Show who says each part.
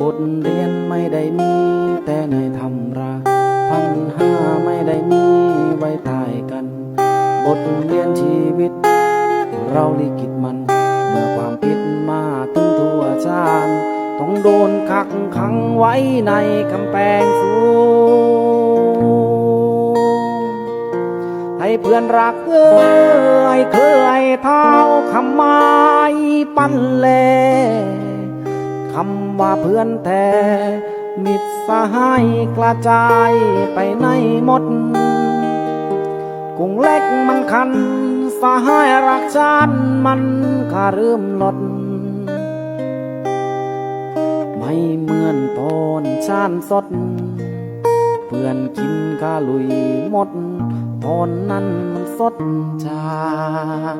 Speaker 1: บทเรียนไม่ได้มีแต่ในธรรมราพันห้าไม่ได้มีไว้ตายกัน บทเรียนชีวิต เราลิขิตมัน เมื่อความผิดมาถึงทั่วชาติต้องโดนขักขังไว้ในกำแพงสูงให้เพื่อนรักเอ้ยเคยเท้าคำไม้ปั้นแลำว่าเพื่อนแท้มิตรสหายกระจายไปในหมด กุ้งเล็กมันคัน สหายรักชาติมันขาลืมลด ไม่เหมือนตอนชานสด เพื่อนกินข้าลุยหมดตอนนั้นมันสดจาง